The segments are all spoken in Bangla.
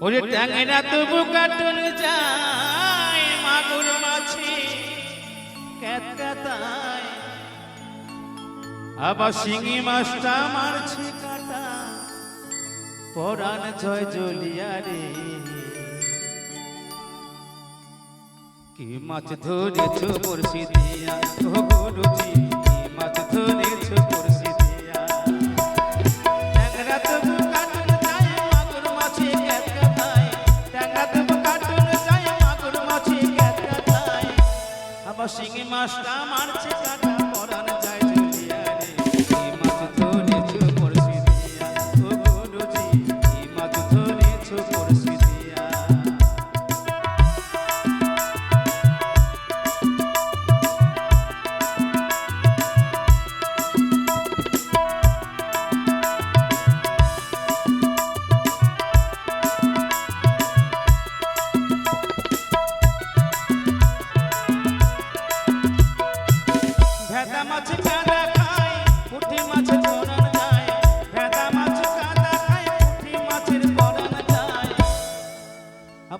ওরে ট্যাংরা তবু কাটুন যায় মাগুর মাছি আবার শিঙি মাছটা মারছি কাটা, পরাণ জয় জলিয়া রে। কি মাছ ধরেছ পড়ছি দিয়া? গুরুজি কি মাছ ধরেছ বর্ষি শিঙি মাছটা মারছে কাটা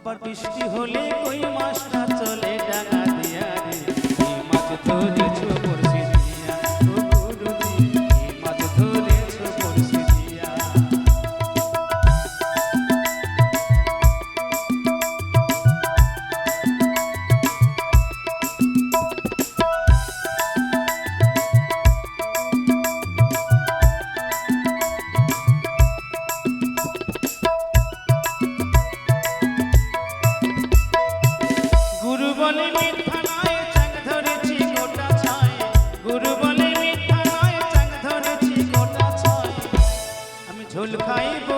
আবার বৃষ্টি হলে কই মাছটা চলে ডাঙা দিয়া রে। মাছ ধরে ফুল খাইব